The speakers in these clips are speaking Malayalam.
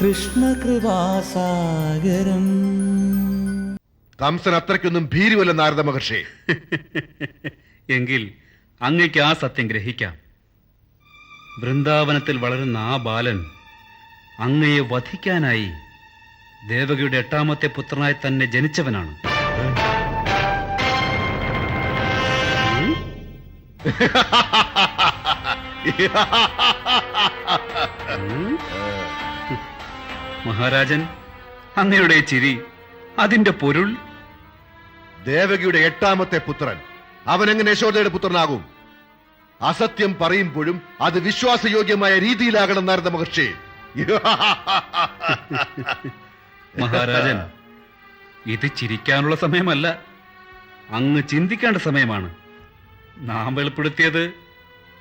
കൃഷ്ണകൃപാസാഗരം കംസൻ അത്രയ്ക്കൊന്നും ഭീരുവല്ല നാരദ മഹർഷി. എങ്കിൽ അങ്ങയ്ക്ക് ആ സത്യം ഗ്രഹിക്കാം. വൃന്ദാവനത്തിൽ വളരുന്ന ആ ബാലൻ അങ്ങയെ വധിക്കാനായി ദേവകിയുടെ എട്ടാമത്തെ പുത്രനായി തന്നെ ജനിച്ചവനാണ്. മഹാരാജൻ അങ്ങയുടെ ചിരി അതിന്റെ പൊരുൾ? ദേവകിയുടെ എട്ടാമത്തെ പുത്രൻ. അവൻ എങ്ങനെ യശോദയുടെ പുത്രനാകും? അസത്യം പറയുമ്പോഴും അത് വിശ്വാസയോഗ്യമായ രീതിയിലാകണം നാരദ മഹർഷി. മഹാരാജൻ ഇത് ചിരിക്കാനുള്ള സമയമല്ല. അങ്ങ് ചിന്തിക്കേണ്ട സമയമാണ്. നാം വെളിപ്പെടുത്തിയത്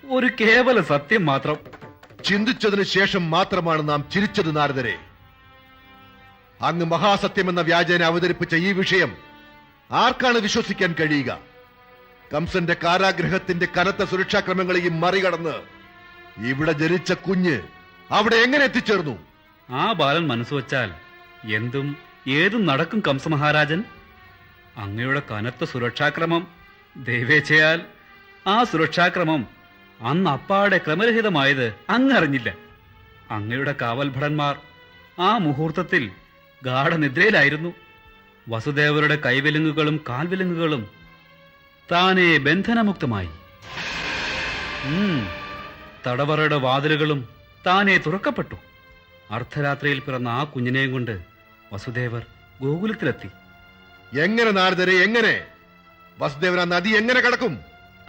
ഒരു കേവല സത്യം മാത്രം. ചിന്തിച്ചതിന് ശേഷം മാത്രമാണ് നാം ചിരിച്ചത് നാരദരെ. അങ്ങ് മഹാസത്യം എന്ന വ്യാജേന അവതരിപ്പിച്ച ഈ വിഷയം ആർക്കാണ് വിശ്വസിക്കാൻ കഴിയുക? കംസന്റെ കാരാഗ്രഹത്തിന്റെ കനത്ത സുരക്ഷാ ക്രമങ്ങളെയും മറികടന്ന് ഇവിടെ ജനിച്ച കുഞ്ഞ് അവിടെ എങ്ങനെ എത്തിച്ചേർന്നു? ആ ബാലൻ മനസ്സ് വച്ചാൽ എന്തും ഏതും നടക്കും കംസ മഹാരാജൻ അങ്ങയുടെ കനത്ത സുരക്ഷാക്രമം ദൈവേച്ഛയാൽ ആ സുരക്ഷാക്രമം അന്ന് അപ്പാടെ ക്രമരഹിതമായത് അങ്ങറിഞ്ഞില്ല അങ്ങയുടെ കാവൽഭടന്മാർ ആ മുഹൂർത്തത്തിൽ ഗാഠനിദ്രയിലായിരുന്നു. വസുദേവരുടെ കൈവിലങ്ങുകളും കാൽവിലങ്ങുകളും താനെ ബന്ധനമുക്തമായി. തടവറയുടെ വാതിലുകളും താനെ തുറക്കപ്പെട്ടു. അർദ്ധരാത്രിയിൽ പിറന്ന ആ കുഞ്ഞിനെയും കൊണ്ട് വസുദേവർ ഗോകുലത്തിലെത്തി. എങ്ങനെ നാരദരെ എങ്ങനെ? വസുദേവൻ ആ നദി എങ്ങനെ കടക്കും?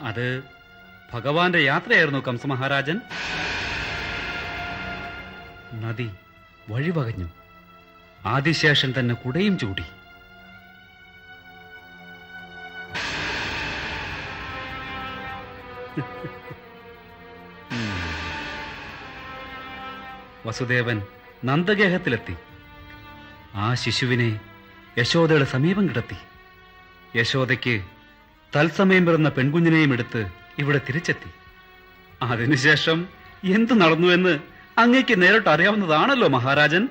അത് ഭഗവാന്റെ യാത്രയായിരുന്നു കംസമഹാരാജൻ. നദി വഴിവകഞ്ഞു. ആദിശേഷൻ തന്നെ കുടയും ചൂടി. വസുദേവൻ നന്ദഗേഹത്തിലെത്തി. ആ ശിശുവിനെ യശോദയുടെ സമീപം കിടത്തി. യശോദയ്ക്ക് തത്സമയം പിറന്ന പെൺകുഞ്ഞിനെയും എടുത്ത് ഇവിടെ തിരിച്ചെത്തി. അതിനുശേഷം എന്തു നടന്നുവെന്ന് അങ്ങേക്ക് നേരിട്ട് അറിയാവുന്നതാണല്ലോ മഹാരാജൻ.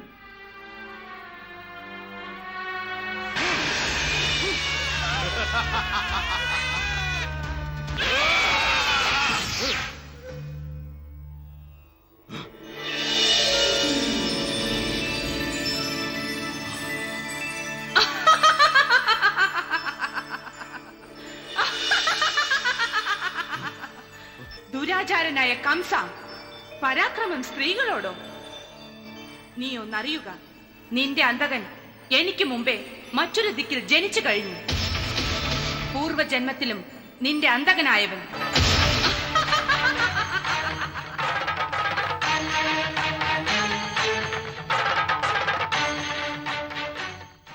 ദുരാചാരനായ കംസ പരാക്രമം സ്ത്രീകളോടോ? നീ ഒന്നറിയുക നിന്റെ അന്തകൻ എനിക്ക് മുമ്പേ മറ്റൊരു ദിക്കിൽ ജനിച്ചു കഴിഞ്ഞു. പൂർവജന്മത്തിലും നിന്റെ അന്തകനായവൻ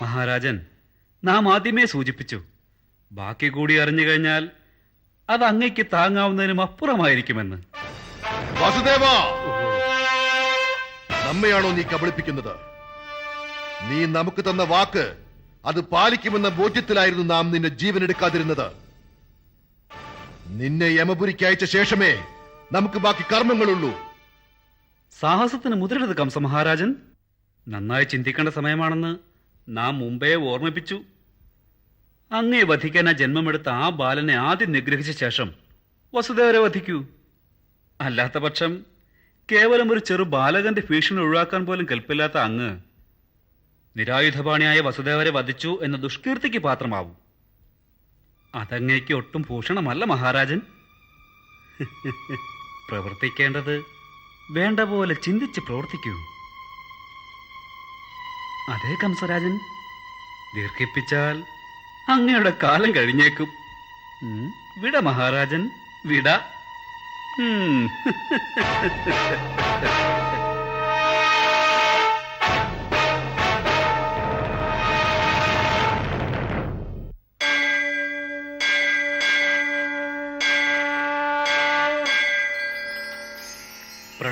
മഹാരാജൻ നാം ആദ്യമേ സൂചിപ്പിച്ചു. ബാക്കി കൂടി അറിഞ്ഞു കഴിഞ്ഞാൽ അത് അങ്ങയ്ക്ക് താങ്ങാവുന്നതിനും അപ്പുറമായിരിക്കുമെന്ന്. വസുദേവ! നമ്മയാണോ നീ കബളിപ്പിക്കുന്നത്? നീ നമുക്ക് തന്ന വാക്ക് അത് പാലിക്കുമെന്ന ബോധ്യത്തിലായിരുന്നു നാം നിന്നെ ജീവൻ എടുക്കാതിരുന്നത് നിന്നെ യമപുരിക്ക് അയച്ച ശേഷമേ നമുക്ക് ബാക്കി കർമ്മങ്ങളുള്ളൂ. സാഹസത്തിന് മുതിരരുത് കംസ മഹാരാജൻ. നന്നായി ചിന്തിക്കേണ്ട സമയമാണെന്ന് നാം മുമ്പേ ഓർമ്മിപ്പിച്ചു. അങ്ങേ വധിക്കാൻ ആ ജന്മമെടുത്ത ആ ബാലനെ ആദ്യം നിഗ്രഹിച്ച ശേഷം വസുദേവരെ വധിക്കൂ. അല്ലാത്ത പക്ഷം കേവലം ഒരു ചെറു ബാലകന്റെ ഭീഷണി ഒഴിവാക്കാൻ പോലും കൽപ്പില്ലാത്ത അങ്ങ് നിരായുധപാണിയായ വസുദേവരെ വധിച്ചു എന്ന ദുഷ്കീർത്തിക്ക് പാത്രമാവും. അതങ്ങേക്ക് ഒട്ടും ഭൂഷണമല്ല മഹാരാജൻ. പ്രവർത്തിക്കേണ്ടത് വേണ്ട പോലെ ചിന്തിച്ച് പ്രവർത്തിക്കൂ. അതേ കംസരാജൻ. ദീർഘിപ്പിച്ചാൽ അങ്ങയുടെ കാലം കഴിഞ്ഞേക്കും. വിട മഹാരാജൻ വിട.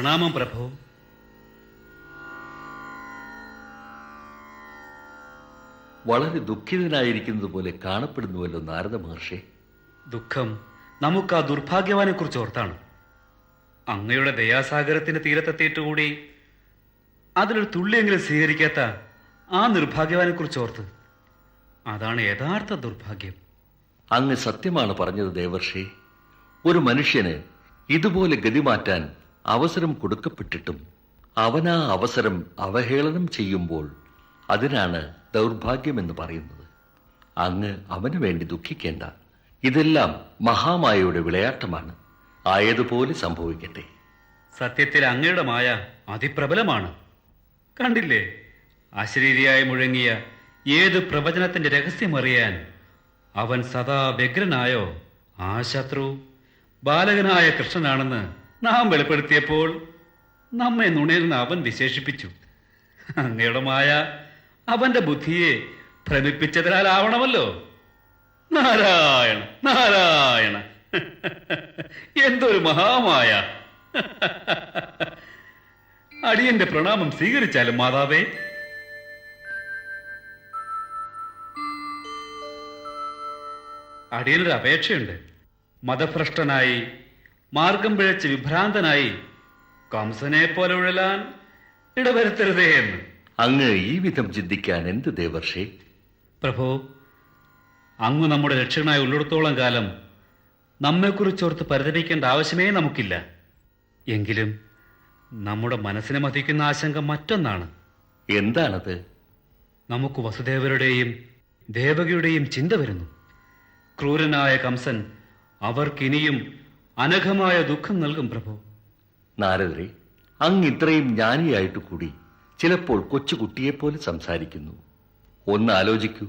പ്രണാമം പ്രഭു. വളരെ ദുഃഖിതനായിരിക്കുന്നത് പോലെ കാണപ്പെടുന്നുവല്ലോ നാരദ മഹർഷി. ദുഃഖം നമുക്ക് ആ ദുർഭാഗ്യവാനെ കുറിച്ച് ഓർത്താണ്. അങ്ങയുടെ ദയാസാഗരത്തിന്റെ തീരത്തെത്തിയിട്ട് കൂടി അതിലൊരു തുള്ളിയെങ്കിലും സ്വീകരിക്കാത്ത ആ നിർഭാഗ്യവാനെ കുറിച്ച് ഓർത്ത്. അതാണ് യഥാർത്ഥ ദുർഭാഗ്യം. അങ്ങ് സത്യമാണ് പറഞ്ഞത് ദേവർഷി. ഒരു മനുഷ്യന് ഇതുപോലെ ഗതി മാറ്റാൻ അവസരം കൊടുക്കപ്പെട്ടിട്ടും അവനാ അവസരം അവഹേളനം ചെയ്യുമ്പോൾ അതിനാണ് ദൗർഭാഗ്യമെന്ന് പറയുന്നത്. അങ്ങ് അവന് വേണ്ടി ദുഃഖിക്കേണ്ട. ഇതെല്ലാം മഹാമായയുടെ വിളയാട്ടമാണ്. ആയതുപോലെ സംഭവിക്കട്ടെ. സത്യത്തിൽ അങ്ങയുടെ മായ അതിപ്രബലമാണ്. കണ്ടില്ലേ? അശരീരിയായി മുഴങ്ങിയ ഏത് പ്രവചനത്തിന്റെ രഹസ്യമറിയാൻ അവൻ സദാ വ്യഗ്രനായോ? ആ ശത്രു. ബാലകനായ കൃഷ്ണനാണെന്ന് നാം വെളിപ്പെടുത്തിയപ്പോൾ നമ്മെ നുണയിരുന്ന അവൻ വിശേഷിപ്പിച്ചു. അങ്ങയുടെ മായ അവന്റെ ബുദ്ധിയെ ഭ്രമിപ്പിച്ചതിനാലാവണമല്ലോ? നാരായണ നാരായണ. എന്തൊരു മഹാമായ. അടിയന്റെ പ്രണാമം സ്വീകരിച്ചാലും മാതാവേ. അടിയനൊരു അപേക്ഷയുണ്ട്. മതഭ്രഷ്ടനായി മാർഗം പിഴച്ച് വിഭ്രാന്തനായി കംസനെ പോലെ ഉഴലാൻ ഇടവരുത്തരുതേ എന്ന്. അങ്ങ് ഈ വിധം ചിന്തിക്കാൻ എന്ത് ദേവർഷേ? പ്രഭു അങ്ങ് നമ്മുടെ രക്ഷകനായി ഉള്ളിടത്തോളം കാലം നമ്മെക്കുറിച്ചോർത്ത് പരിതപിക്കേണ്ട ആവശ്യമേ നമുക്കില്ല. എങ്കിലും നമ്മുടെ മനസ്സിനെ മതിക്കുന്ന ആശങ്ക മറ്റൊന്നാണ്. എന്താണത്? നമുക്ക് വസുദേവരുടെയും ദേവകിയുടെയും ചിന്ത വരുന്നു. ക്രൂരനായ കംസൻ അവർക്കിനിയും അനഘമായ ദുഃഖം നൽകും പ്രഭു. നാരദരെ അങ്ങ് ഇത്രയും ജ്ഞാനിയായിട്ട് കൂടി ചിലപ്പോൾ കൊച്ചുകുട്ടിയെപ്പോലെ സംസാരിക്കുന്നു. ഒന്ന് ആലോചിക്കൂ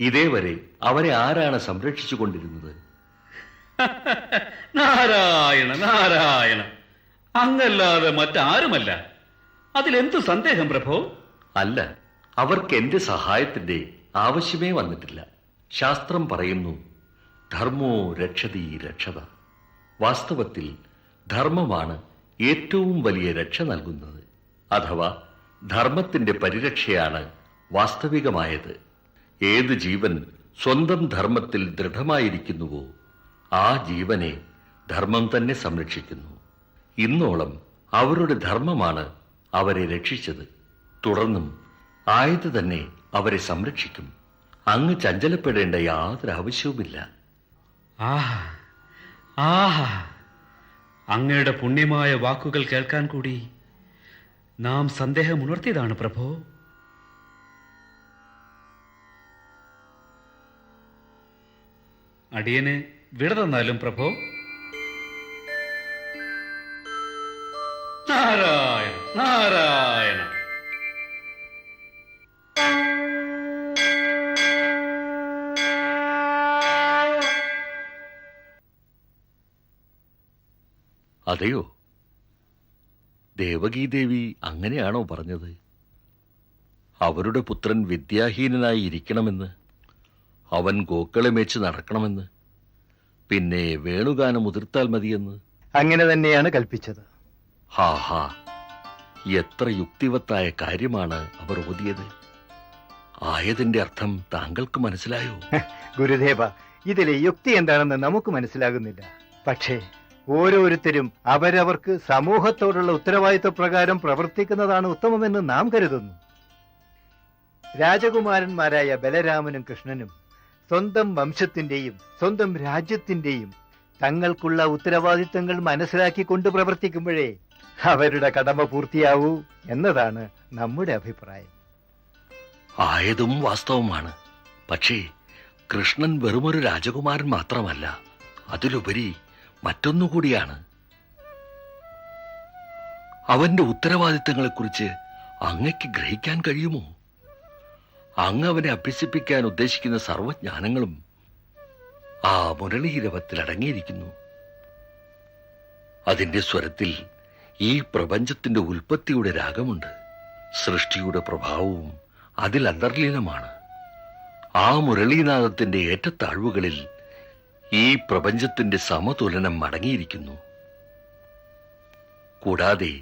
ഇതേവരെ അവരെ ആരാണ് സംരക്ഷിച്ചു കൊണ്ടിരുന്നത് നാരായണ നാരായണ അങ്ങല്ലാതെ മറ്റാരുമല്ല. അതിലെന്തു സന്ദേഹം പ്രഭോ? അല്ല അവർക്ക് എന്റെ സഹായത്തിന്റെ ആവശ്യമേ വന്നിട്ടില്ല. ശാസ്ത്രം പറയുന്നു ധർമ്മോ രക്ഷതി രക്ഷത. വാസ്തവത്തിൽ ധർമ്മമാണ് ഏറ്റവും വലിയ രക്ഷ നൽകുന്നത്. അഥവാ ധർമ്മത്തിന്റെ പരിരക്ഷയാണ് വാസ്തവികമായത്. ഏത് ജീവൻ സ്വന്തം ധർമ്മത്തിൽ ദൃഢമായിരിക്കുന്നുവോ ആ ജീവനെ ധർമ്മം തന്നെ സംരക്ഷിക്കുന്നു. ഇന്നോളം അവരുടെ ധർമ്മമാണ് അവരെ രക്ഷിച്ചത്. തുടർന്നും ആയത് തന്നെ അവരെ സംരക്ഷിക്കും. അങ്ങ് ചഞ്ചലപ്പെടേണ്ട യാതൊരു ആവശ്യവുമില്ല. ആഹാ. ആഹാ. അങ്ങയുടെ പുണ്യമായ വാക്കുകൾ കേൾക്കാൻ കൂടി നാം സന്ദേഹം ഉണർത്തിയതാണ് പ്രഭോ. അടിയന് വിട തന്നാലും പ്രഭോ. നാരായണ നാരായണ. അതെയോ? ദേവകീദേവി അങ്ങനെയാണോ പറഞ്ഞത്? അവരുടെ പുത്രൻ വിദ്യാഹീനനായി ഇരിക്കണമെന്ന് അവൻ ഗോക്കളെ മേച്ച് നടക്കണമെന്ന് പിന്നെ വേണുഗാനം ഉതിർത്താൽ മതിയെന്ന്. അങ്ങനെ തന്നെയാണ് കൽപ്പിച്ചത്. ഹാ ഹാ എത്ര യുക്തിവത്തായ കാര്യമാണ് അവർ ഓതിയത്. ആയതിന്റെ അർത്ഥം താങ്കൾക്ക് മനസ്സിലായോ? ഗുരുദേവ ഇതിലെ യുക്തി എന്താണെന്ന് നമുക്ക് മനസ്സിലാകുന്നില്ല. പക്ഷേ ഓരോരുത്തരും അവരവർക്ക് സമൂഹത്തോടുള്ള ഉത്തരവാദിത്വ പ്രകാരം പ്രവർത്തിക്കുന്നതാണ് ഉത്തമമെന്ന് നാം കരുതുന്നു. രാജകുമാരന്മാരായ ബലരാമനും കൃഷ്ണനും സ്വന്തം വംശത്തിന്റെയും സ്വന്തം രാജ്യത്തിന്റെയും തങ്ങൾക്കുള്ള ഉത്തരവാദിത്തങ്ങൾ മനസ്സിലാക്കിക്കൊണ്ട് പ്രവർത്തിക്കുമ്പോഴേ അവരുടെ കടമ പൂർത്തിയാവൂ എന്നതാണ് നമ്മുടെ അഭിപ്രായം. ആയതും വാസ്തവമാണ്. പക്ഷേ കൃഷ്ണൻ വെറുമൊരു രാജകുമാരൻ മാത്രമല്ല അതിലുപരി മറ്റൊന്നുകൂടിയാണ്. അവന്റെ ഉത്തരവാദിത്തങ്ങളെക്കുറിച്ച് അങ്ങയ്ക്ക് ഗ്രഹിക്കാൻ കഴിയുമോ? അങ്ങ് അവനെ അഭ്യസിപ്പിക്കാൻ ഉദ്ദേശിക്കുന്ന സർവജ്ഞാനങ്ങളും ആ മുരളീരവത്തിൽ അടങ്ങിയിരിക്കുന്നു. അതിന്റെ സ്വരത്തിൽ ഈ പ്രപഞ്ചത്തിന്റെ ഉൽപ്പത്തിയുടെ രാഗമുണ്ട്. സൃഷ്ടിയുടെ പ്രഭാവവും അതിൽ അന്തർലീനമാണ് ആ മുരളീനാഥത്തിന്റെ ഏറ്റത്താഴ്വുകളിൽ ഈ പ്രപഞ്ചത്തിന്റെ സമതുലനം മടങ്ങിയിരിക്കുന്നു. കൂടാതെ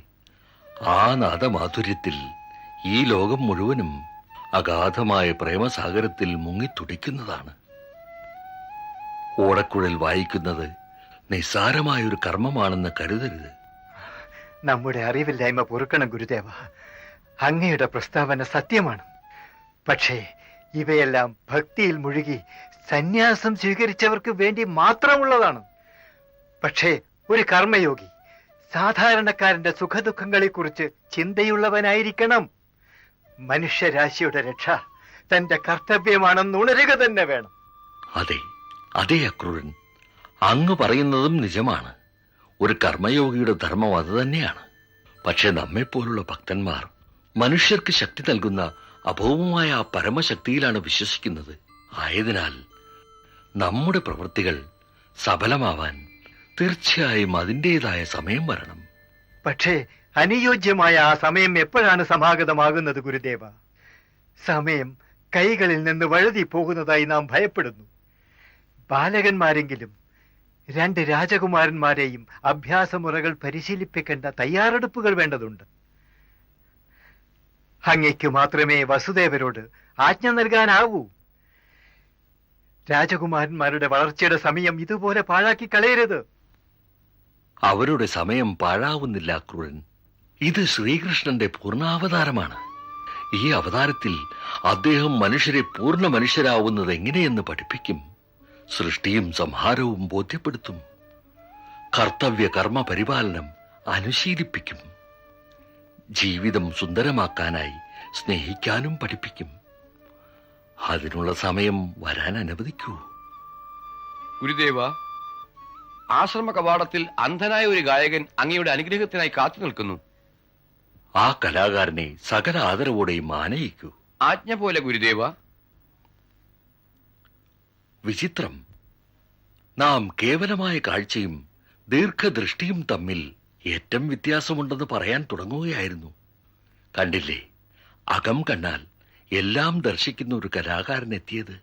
ആ നാദമാധുര്യത്തിൽ ഈ ലോകം മുഴുവനും അഗാധമായ പ്രേമസാഗരത്തിൽ മുങ്ങിത്തുടിക്കുന്നതാണ്. ഓടക്കുഴൽ വായിക്കുന്നത് നിസ്സാരമായൊരു കർമ്മമാണെന്ന് കരുതരുത്. നമ്മുടെ അറിവില്ലായ്മ പൊറുക്കണം ഗുരുദേവ. അങ്ങയുടെ പ്രസ്താവന സത്യമാണ്. പക്ഷേ ഇവയെല്ലാം ഭക്തിയിൽ മുഴുകി സന്യാസം സ്വീകരിച്ചവർക്ക് വേണ്ടി മാത്രമുള്ളതാണ്. പക്ഷേ ഒരു കർമ്മയോഗി സാധാരണക്കാരന്റെ സുഖദുഃഖങ്ങളെക്കുറിച്ച് ചിന്തയുള്ളവനായിരിക്കണം. മനുഷ്യരാശിയുടെ രക്ഷ തന്റെ കർത്തവ്യമാണെന്ന് ഉണരുക തന്നെ വേണം. അതെ അതെ അക്രൂരൻ. അങ്ങ് പറയുന്നതും നിജമാണ്. ഒരു കർമ്മയോഗിയുടെ ധർമ്മം അത് തന്നെയാണ്. പക്ഷെ നമ്മെപ്പോലുള്ള ഭക്തന്മാർ മനുഷ്യർക്ക് ശക്തി നൽകുന്ന അഭൗമമായ ആ പരമശക്തിയിലാണ് വിശ്വസിക്കുന്നത്. ആയതിനാൽ നമ്മുടെ പ്രവൃത്തികൾ സഫലമാവാൻ തീർച്ചയായും അതിന്റെതായ സമയം വരണം. പക്ഷേ അനുയോജ്യമായ ആ സമയം എപ്പോഴാണ് സമാഗതമാകുന്നത് ഗുരുദേവ? സമയം കൈകളിൽ നിന്ന് വഴുതി പോകുന്നതായി നാം ഭയപ്പെടുന്നു. ബാലകന്മാരെങ്കിലും രണ്ട് രാജകുമാരന്മാരെയും അഭ്യാസമുറകൾ പരിശീലിപ്പിക്കേണ്ട തയ്യാറെടുപ്പുകൾ വേണ്ടതുണ്ട്. അങ്ങയ്ക്ക് മാത്രമേ വസുദേവരോട് ആജ്ഞ നൽകാനാവൂ. രാജകുമാരന്മാരുടെ വളർച്ചയുടെ സമയം ഇതുപോലെ പാഴാക്കി കളയരുത്. അവരുടെ സമയം പാഴാവുന്നില്ല ക്രൂരൻ. ഇത് ശ്രീകൃഷ്ണന്റെ പൂർണാവതാരമാണ്. ഈ അവതാരത്തിൽ അദ്ദേഹം മനുഷ്യരെ പൂർണ മനുഷ്യരാവുന്നത് എങ്ങനെയെന്ന് പഠിപ്പിക്കും? സൃഷ്ടിയും സംഹാരവും ബോധ്യപ്പെടുത്തും. കർത്തവ്യ കർമ്മ പരിപാലനം അനുശീലിപ്പിക്കും. ജീവിതം സുന്ദരമാക്കാനായി സ്നേഹിക്കാനും പഠിപ്പിക്കും. അതിനുള്ള സമയം വരാൻ അനുവദിക്കൂ. ഗുരുദേവ ആശ്രമ കവാടത്തിൽ അന്ധനായ ഒരു ഗായകൻ അങ്ങയുടെ അനുഗ്രഹത്തിനായി കാത്തു നിൽക്കുന്നു. ആ കലാകാരനെ സകല ആദരവോടെയും ആനയിക്കൂ. ആജ്ഞ പോലെ ഗുരുദേവ. വിചിത്രം. നാം കേവലമായ കാഴ്ചയും ദീർഘദൃഷ്ടിയും തമ്മിൽ ഏറ്റവും വ്യത്യാസമുണ്ടെന്ന് പറയാൻ തുടങ്ങുകയായിരുന്നു. കണ്ടില്ലേ? അകം കണ്ണാൽ എല്ലാം ദർശിക്കുന്ന ഒരു കലാകാരൻ എത്തിയത്?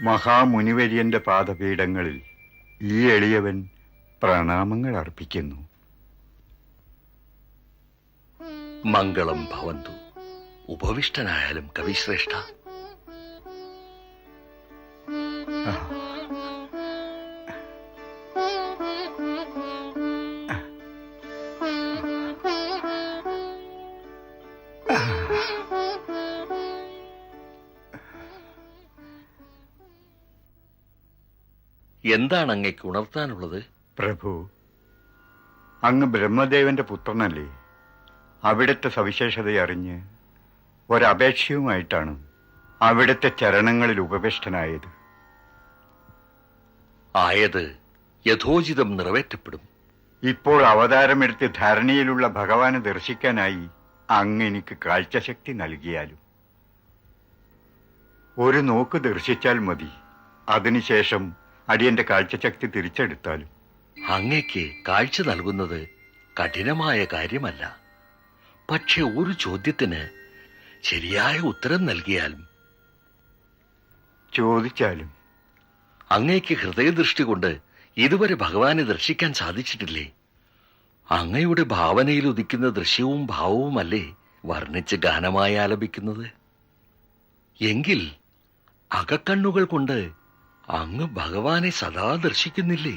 മഹാമുനിവര്യന്റെ പാദപീഠങ്ങളിൽ ഈ എളിയവൻ പ്രണാമങ്ങൾ അർപ്പിക്കുന്നു. മംഗളം ഭവന്തു. ഉപവിഷ്ടനായാലും കവിശ്രേഷ്ഠ. എന്താണ് അങ്ങേക്ക് ഉണർത്താനുള്ളത്? പ്രഭു അങ്ങ് ബ്രഹ്മദേവന്റെ പുത്രനല്ലേ? അവിടുത്തെ സവിശേഷതയറിഞ്ഞ് ഒരപേക്ഷയുമായിട്ടാണ് അവിടുത്തെ ചരണങ്ങളിൽ ഉപവിഷ്ടനായത്. ആയത് യഥോചിതം നിറവേറ്റപ്പെടും. ഇപ്പോൾ അവതാരമെടുത്ത് ധരണിയിലുള്ള ഭഗവാനെ ദർശിക്കാനായി അങ്ങ് എനിക്ക് കാഴ്ചശക്തി നൽകിയാലും. ഒരു നോക്ക് ദർശിച്ചാൽ മതി. അതിനുശേഷം അടിയന്റെ കാഴ്ചശക്തി തിരിച്ചെടുത്താലും. അങ്ങയ്ക്ക് കാഴ്ച നൽകുന്നത് കഠിനമായ കാര്യമല്ല. പക്ഷെ ഒരു ചോദ്യത്തിന് ശരിയായ ഉത്തരം നൽകിയാലും. ചോദിച്ചാലും. അങ്ങയ്ക്ക് ഹൃദയദൃഷ്ടി കൊണ്ട് ഇതുവരെ ഭഗവാനെ ദർശിക്കാൻ സാധിച്ചിട്ടില്ലേ? അങ്ങയുടെ ഭാവനയിൽ ഉദിക്കുന്ന ദൃശ്യവും ഭാവവുമല്ലേ വർണിച്ച് ഗാനമായി ആലപിക്കുന്നത്? എങ്കിൽ അകക്കണ്ണുകൾ കൊണ്ട് അങ്ങ് ഭഗവാനെ സദാ ദർശിക്കുന്നില്ലേ?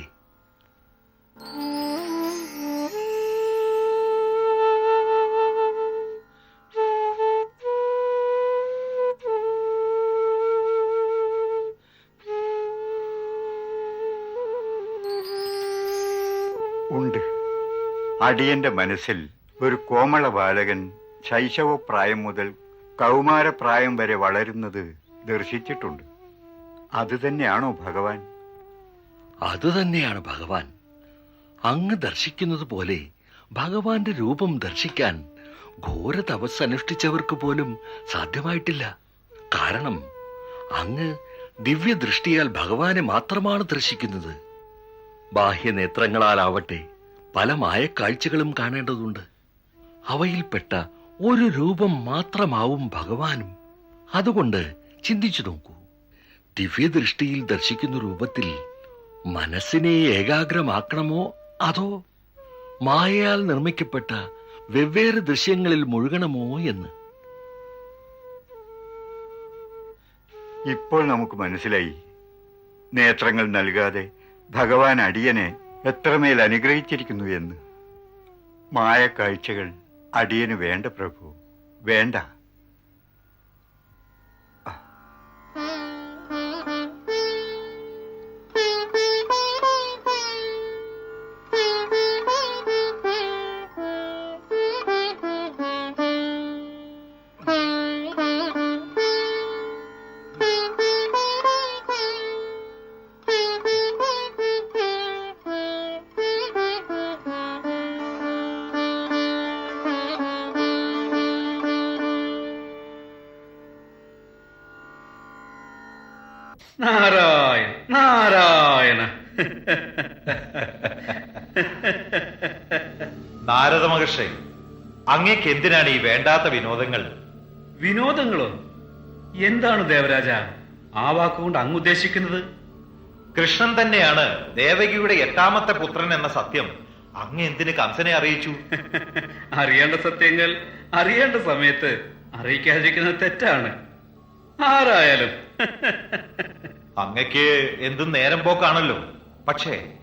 ഉണ്ട്. അടിയന്റെ മനസ്സിൽ ഒരു കോമള ബാലകൻ ശൈശവപ്രായം മുതൽ കൗമാരപ്രായം വരെ വളരുന്നത് ദർശിച്ചിട്ടുണ്ട്. അത് തന്നെയാണോ ഭഗവാൻ? അതുതന്നെയാണ് ഭഗവാൻ. അങ്ങ് ദർശിക്കുന്നത് പോലെ ഭഗവാന്റെ രൂപം ദർശിക്കാൻ ഘോര തപസ് അനുഷ്ഠിച്ചവർക്ക് പോലും സാധ്യമായിട്ടില്ല. കാരണം അങ്ങ് ദിവ്യദൃഷ്ടിയാൽ ഭഗവാനെ മാത്രമാണ് ദർശിക്കുന്നത്. ബാഹ്യനേത്രങ്ങളാലാവട്ടെ പല മായക്കാഴ്ചകളും കാണേണ്ടതുണ്ട്. അവയിൽപ്പെട്ട ഒരു രൂപം മാത്രമാവും ഭഗവാനും. അതുകൊണ്ട് ചിന്തിച്ചു നോക്കൂ. ദിവ്യദൃഷ്ടിയിൽ ദർശിക്കുന്ന രൂപത്തിൽ മനസ്സിനെ ഏകാഗ്രമാക്കണമോ അതോ മായയാൽ നിർമ്മിക്കപ്പെട്ട വെവ്വേറെ ദൃശ്യങ്ങളിൽ മുഴുകണമോ എന്ന്? ഇപ്പോൾ നമുക്ക് മനസ്സിലായി. നേത്രങ്ങൾ നൽകാതെ ഭഗവാൻ അടിയനെ എത്രമേൽ അനുഗ്രഹിച്ചിരിക്കുന്നു എന്ന്. മായ കാഴ്ചകൾ അടിയന് വേണ്ട പ്രഭു. വേണ്ട. നാരായണ നാരദ മഹർഷി അങ്ങേക്ക് എന്തിനാണ് ഈ വേണ്ടാത്ത വിനോദങ്ങൾ? വിനോദങ്ങളോ? എന്താണ് ദേവരാജ? ആ വാക്കുകൊണ്ട് അങ്ങ് ഉദ്ദേശിക്കുന്നത് കൃഷ്ണൻ തന്നെയാണ് ദേവകിയുടെ എട്ടാമത്തെ പുത്രൻ എന്ന സത്യം. അങ്ങ് എന്തിന് കംസനെ അറിയിച്ചു? അറിയേണ്ട സത്യങ്ങൾ അറിയേണ്ട സമയത്ത് അറിയിക്കാതിരിക്കുന്നത് തെറ്റാണ്. ആരായാലും. അങ്ങക്ക് എന്തും നേരം പോക്കാണല്ലോ. പക്ഷേ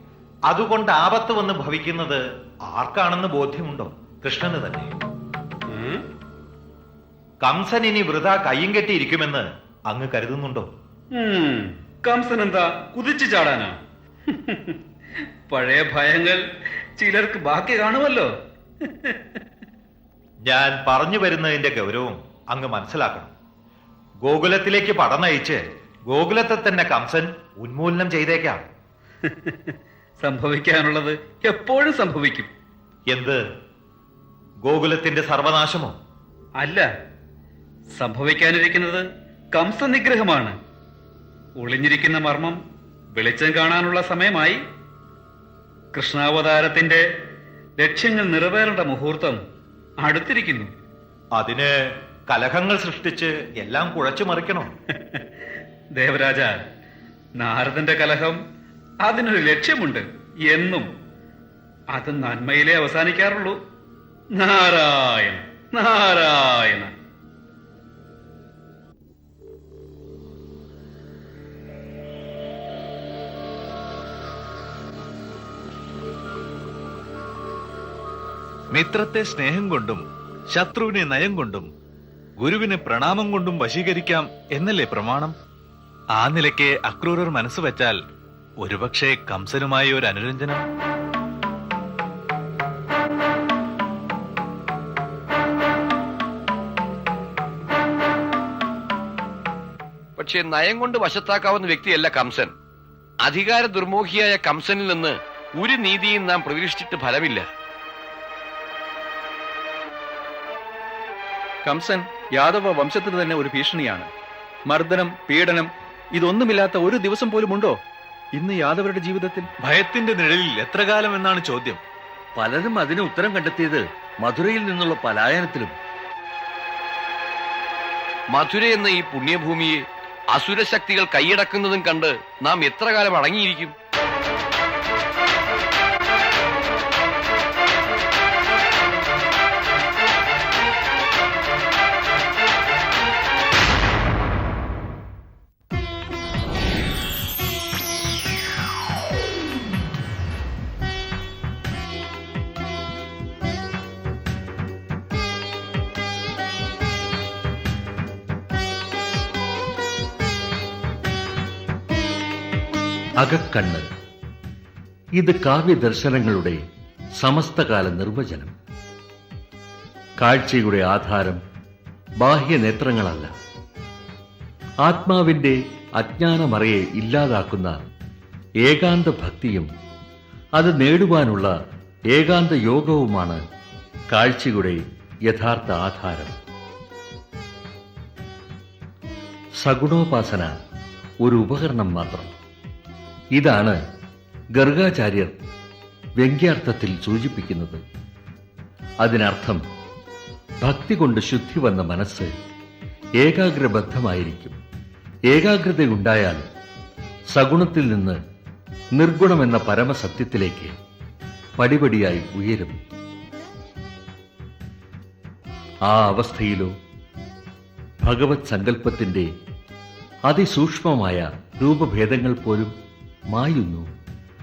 അതുകൊണ്ട് ആപത്ത് വന്ന് ഭവിക്കുന്നത് ആർക്കാണെന്ന് ബോധ്യമുണ്ടോ? കൃഷ്ണന് തന്നെ? കംസൻ ഇനി വൃത കയ്യും കെട്ടിയിരിക്കുമെന്ന് അങ്ങ് കരുതുന്നുണ്ടോ? കംസൻ എന്താ കുതിച്ചു ചാടാനാ? പഴയ ഭയങ്ങൾ ചിലർക്ക് ബാക്കി കാണുമല്ലോ. ഞാൻ പറഞ്ഞു വരുന്നതിന്റെ ഗൗരവം അങ്ങ് മനസ്സിലാക്കണം. ഗോകുലത്തിലേക്ക് പടനയിച്ച് ഗോകുലത്തെ തന്നെ കംസൻ ഉന്മൂലനം ചെയ്തേക്കാം. സംഭവിക്കാനുള്ളത് എപ്പോഴും സംഭവിക്കും. എന്ത്? ഗോകുലത്തിന്റെ സർവനാശമോ? അല്ല സംഭവിക്കാനിരിക്കുന്നത് കംസ നിഗ്രഹമാണ് ഒളിഞ്ഞിരിക്കുന്ന മർമ്മം വെളിച്ചം കാണാനുള്ള സമയമായി. കൃഷ്ണാവതാരത്തിന്റെ ലക്ഷ്യങ്ങൾ നിറവേറേണ്ട മുഹൂർത്തം അടുത്തിരിക്കുന്നു. അതിന് കലഹങ്ങൾ സൃഷ്ടിച്ച് എല്ലാം കുഴച്ചു മറിക്കണം? ദേവരാജ നാരദന്റെ കലഹം അതിനൊരു ലക്ഷ്യമുണ്ട് എന്നും അത് നന്മയിലേ അവസാനിക്കാറുള്ളൂ. നാരായണ നാരായണ. മിത്രത്തെ സ്നേഹം കൊണ്ടും ശത്രുവിനെ നയം കൊണ്ടും ഗുരുവിനെ പ്രണാമം കൊണ്ടും വശീകരിക്കാം എന്നല്ലേ പ്രമാണം? ആ നിലയ്ക്ക് അക്രൂരർ മനസ്സ് വെച്ചാൽ ഒരുപക്ഷെ കംസനുമായി ഒരു അനുരഞ്ജനം. പക്ഷേ നയം കൊണ്ട് വശത്താക്കാവുന്ന വ്യക്തിയല്ല കംസൻ. അധികാര ദുർമോഹിയായ കംസനിൽ നിന്ന് ഒരു നീതിയും നാം പ്രതീക്ഷിച്ചിട്ട് ഫലമില്ല. കംസൻ യാദവ വംശത്തിന് തന്നെ ഒരു ഭീഷണിയാണ്. മർദ്ദനം പീഡനം ഇതൊന്നുമില്ലാത്ത ഒരു ദിവസം പോലും ഉണ്ടോ? ഇന്ന് യാദവരുടെ ജീവിതത്തിൽ ഭയത്തിന്റെ നിഴലിൽ എത്ര കാലം എന്നാണ് ചോദ്യം. പലരും അതിന് ഉത്തരം കണ്ടെത്തിയത് മധുരയിൽ നിന്നുള്ള പലായനത്തിലും. മധുര എന്ന ഈ പുണ്യഭൂമിയെ അസുരശക്തികൾ കൈയടക്കുന്നതും കണ്ട് നാം എത്ര കാലം അടങ്ങിയിരിക്കും? അകക്കണ്ണ്. ഇത് കാവ്യദർശനങ്ങളുടെ സമസ്തകാല നിർവചനം. കാഴ്ചയുടെ ആധാരം ബാഹ്യനേത്രങ്ങളല്ല ആത്മാവിന്റെ അജ്ഞാനമറയെ ഇല്ലാതാക്കുന്ന ഏകാന്ത ഭക്തിയും അത് നേടുവാനുള്ള ഏകാന്ത യോഗവുമാണ് കാഴ്ചയുടെ യഥാർത്ഥ ആധാരം. സഗുണോപാസന ഒരു ഉപകരണം മാത്രം. ഇതാണ് ഗർഗാചാര്യർ വ്യംഗ്യാർത്ഥത്തിൽ സൂചിപ്പിക്കുന്നത്. അതിനർത്ഥം ഭക്തി കൊണ്ട് ശുദ്ധി വന്ന മനസ്സ് ഏകാഗ്രബദ്ധമായിരിക്കും. ഏകാഗ്രതയുണ്ടായാൽ സഗുണത്തിൽ നിന്ന് നിർഗുണമെന്ന പരമസത്യത്തിലേക്ക് പടിപടിയായി ഉയരും. ആ അവസ്ഥയിലോ ഭഗവത് സങ്കല്പത്തിന്റെ അതിസൂക്ഷ്മമായ രൂപഭേദങ്ങൾ പോലും മായുന്നു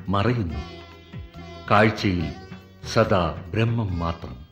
മറയുന്നു. കാഴ്ചയിൽ സദാ ബ്രഹ്മം മാത്രം.